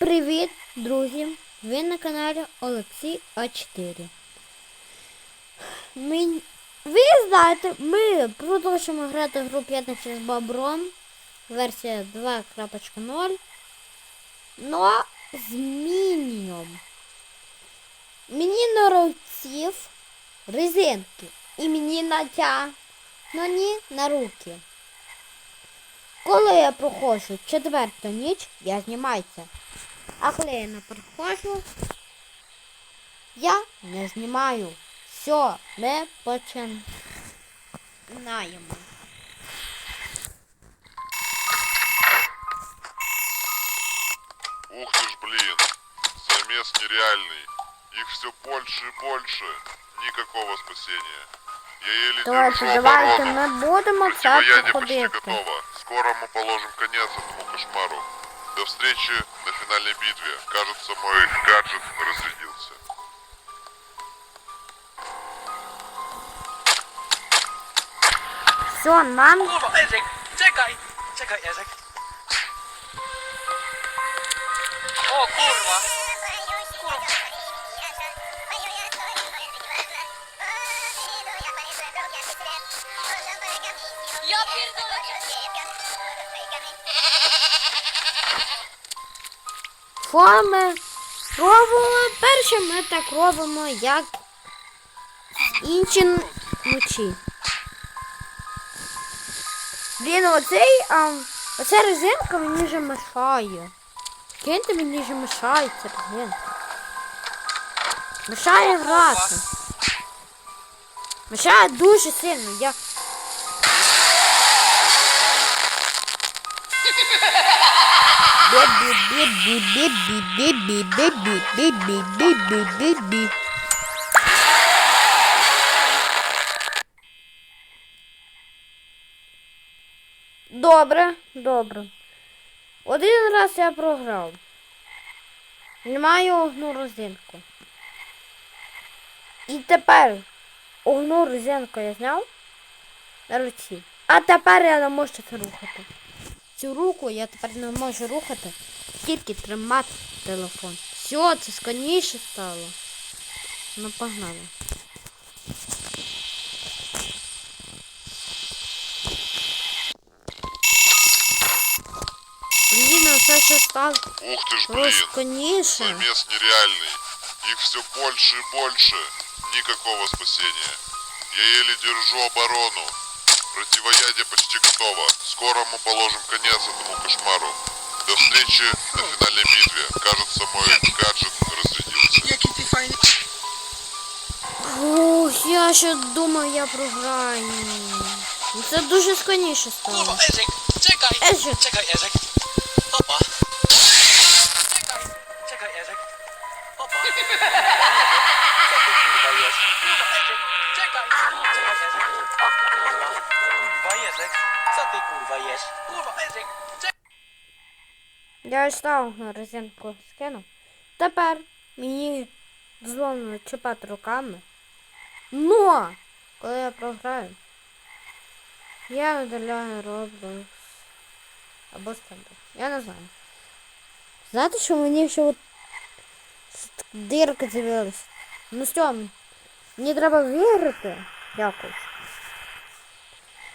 Привіт, друзі! Ви на каналі Олексій А4. Ми... Ви знаєте, ми продовжуємо грати в гру П'ятниця з Бобром. Версія 2.0. Но змінюємо. Мені на руців резинки. І мені натягнені на руки. Коли я проходжу четверту ніч, я знімаюся. А коли я не проходжу, я не знімаю. Все, ми починаємо. Ух ты ж, блин, замес нереальный. Их все больше и больше. Никакого спасения. Я еле держу давайте, оборону. ми будемо це Противоядие почти готово. Скоро мы положим конец этому кошмару. До встречи на финальной битве. Кажется, мой гаджет разрядился. Все, нам Kurwa, Eryk, czekaj! Czekaj, Eryk. O що ми робимо? Перше ми так робимо, як інші ночі. Блін, оцей, а, оця резинка мені вже мешає. Киньте мені вже мешає ця резинка. Мешає грати. Мешає дуже сильно. Я... Добре, добре. Один раз я програв. Знімаю одну розинку. І тепер одну розинку я зняв на руці. А тепер я не можу це рухати. Цю руку я тепер не можу рухати, тільки тримати телефон. Все, це складніше стало. Ну погнали. Блін, а це що стало Ух ты ж, блин, складніше. замес нереальный. Их все больше и больше. Никакого спасения. Я еле держу оборону. Противоядие почти готово. Скоро мы положим конец этому кошмару. До встречи на финальной битве. Кажется, мой гаджет разрядился. Який ty fajny... Ух, я ще думав, я програю. Ну, Це дуже складніше стало. Eryk, чекай, Ezyk. чекай, Eryk. Ty kurwa jest? Kurwa, Eryk! Я ось на резинку скинув. Тепер мені дозволено чіпати руками. Но, коли я програю, я видаляю Roblox або стенду. Я не знаю. Знаєте, що мені ще от дирки з'явилися? Ну що, мені треба вірити якось.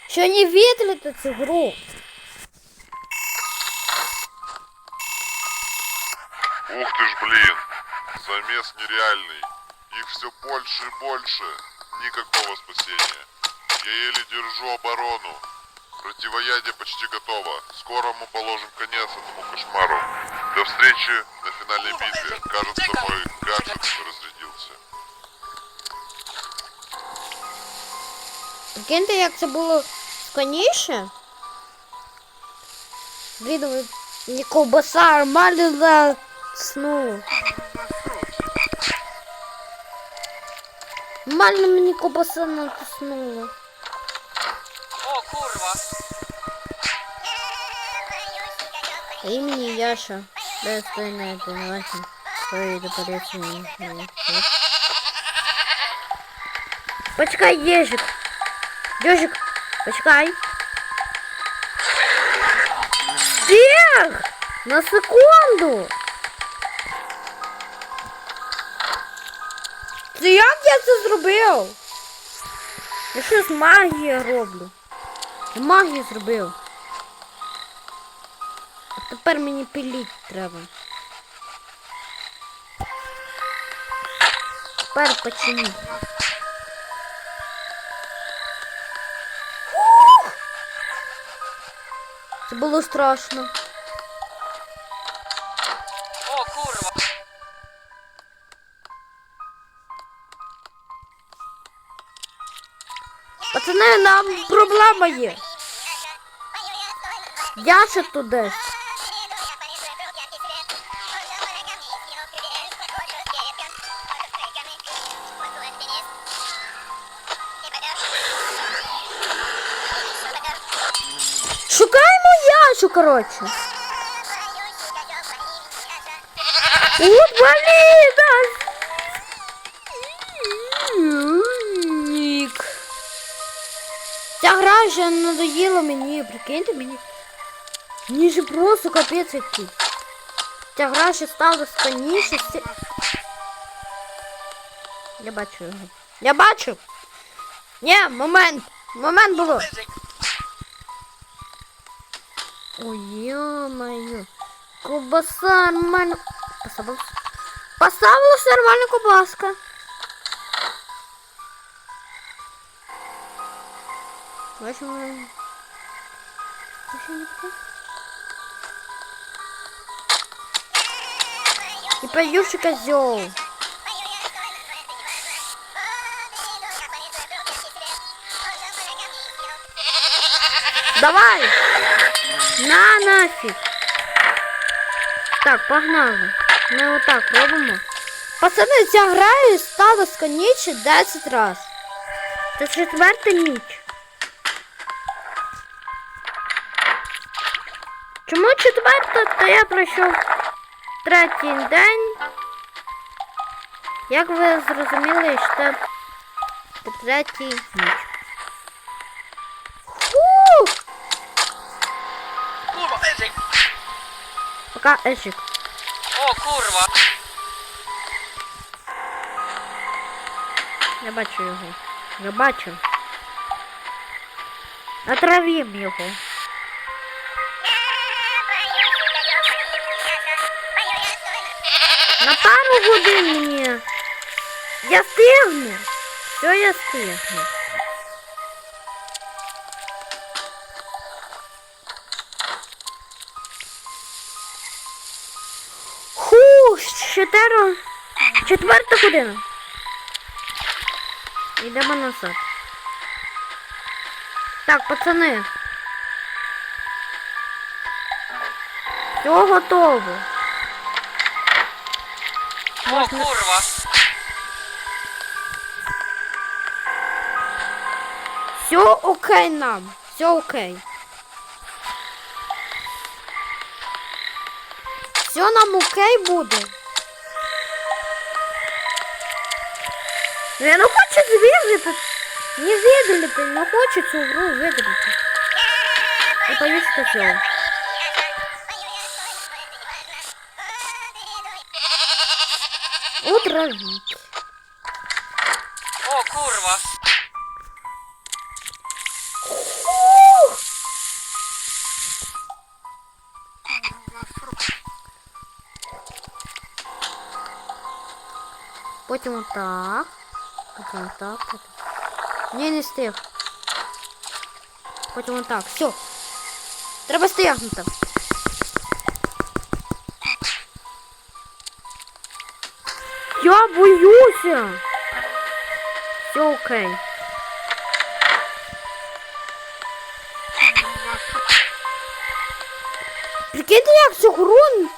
Що не відліти цю гру. Ух ты ж, блин, замес нереальный. Их все больше и больше. Никакого спасения. Я еле держу оборону. Противоядие почти готово. Скоро мы положим конец этому кошмару. До встречи на финальной битве. Кажется, мой гаджет разрядился. Прикиньте, як це було складніше. Блін, ви- мені ковбаса нормально заснула. Нормально мені ковбаса натиснула. O kurwa! А імені Яша. Де стоїть на тренуванні. Свої доперечення. Почекай, ежик. Ежик, Почекай. Всех! На секунду! Це як я це зробив? Я щось магію роблю. Я магію зробив. А тепер мені пиліть треба. Тепер починіть. Це було страшно. O kurwa. Пацани, нам проблема є. Я ще туди. Шукаємо яшу, коротше. От блін! Нік. Ця гра вже надоїла мені, прикиньте мені. Мені же просто капець який. Ця гра ще стала складніше. Я бачу його. Я бачу. Ні, момент. Момент було. Ой, ё-моё. Колбаса нормально. Поставилась. Поставилась нормально колбаска. Возьмем. И поющий козел. Давай! На нафиг! Так, погнали. Ми отак робимо. Пацани, ця гра стала складніше 10 раз. Це четверта ніч. Чому четверта? Та я пройшов третій день. Як ви зрозуміли, що це третій ніч. Ejek. Пока Ешик. O kurwa. Я бачу його. Я бачу. Отравім його. На пару годин мені. Я стигну. Все, я стигну. Фу, чотири. Четверта година. Йдемо назад. Так, пацани. Все готово. O kurwa. Все окей нам. Все окей. Все нам окей буде. Я не хочу звідати. Не видалити, не хочу цю гру видалити. Я боюсь козел. Утравіть. O kurwa. Потім отак. Потім отак. Потім... Ні, не стиг. Потім отак. Все. Треба стигнути. Я боюся. Все окей. Прикиньте, як гру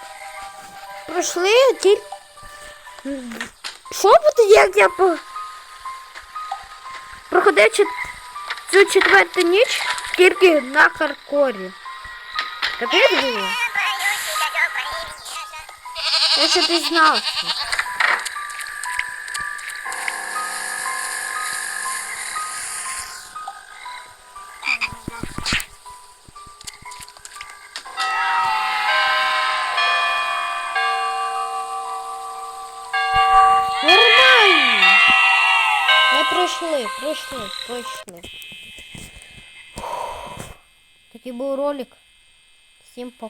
пройшли тільки. Що буде, як я по... проходив цю четверту ніч тільки на хардкорі? Капець було? Я ще дізнався. Пройшли, пройшли. Такий був ролик. Всім пока.